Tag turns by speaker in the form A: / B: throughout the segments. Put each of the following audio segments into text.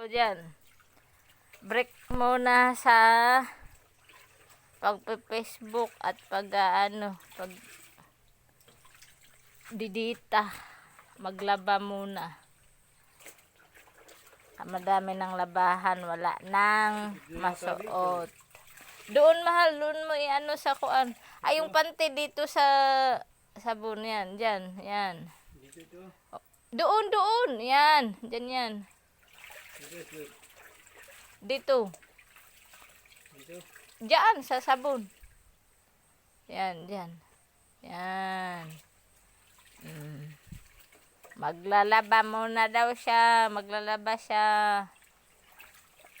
A: O dyan. Break muna sa pagpe-Facebook at pag ano, pag didita. Maglaba muna. Ah, Madami ng labahan, wala nang masuot. Doon mahal, doon mo i-ano sa kuan. Ay, yung panty dito sa sabon yan, dyan, yan.
B: Dito ito.
A: Doon, doon, yan, dyan yan.
B: Dito, ito. Dito.
A: Diyan, sa sabon. Yan, diyan. Yan. Mm. Maglalaba muna daw siya. Maglalaba siya.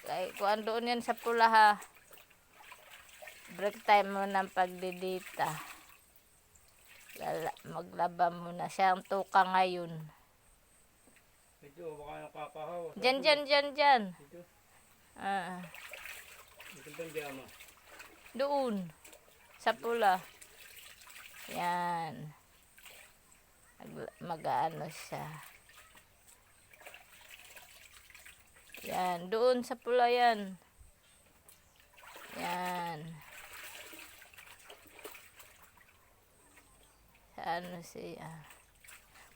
A: Kay, kung doon yan sa pula ha. Break time mo ng pagdidita. Lala, maglaba muna siya. Ang tuka ngayon.
B: Ito, baka nakapahaw.
A: Diyan, diyan, diyan, diyan.
B: Dito.
A: Ah,
B: Ito bang diyama?
A: doon. Sa pula. Yan. Mag- mag-ano siya. Yan. Doon sa pula yan. Yan. Sa ano siya.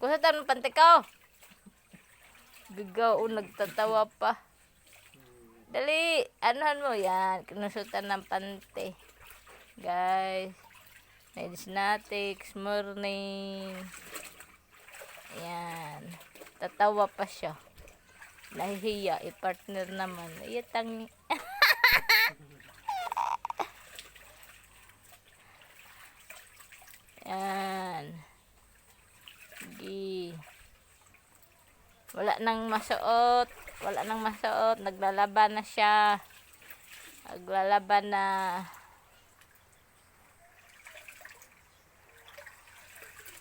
A: Kung sa tanong pantikaw. Gagaw, nagtatawa pa. Dali, anuhan mo yan. Kinusutan ng pante. Guys. Nails Natics, morning. Ayan. Tatawa pa siya. Nahihiya, i-partner naman. Iyatang... Yan. Sige. Wala nang masuot. Wala nang masuot. Naglalaban na siya. Naglalaban na.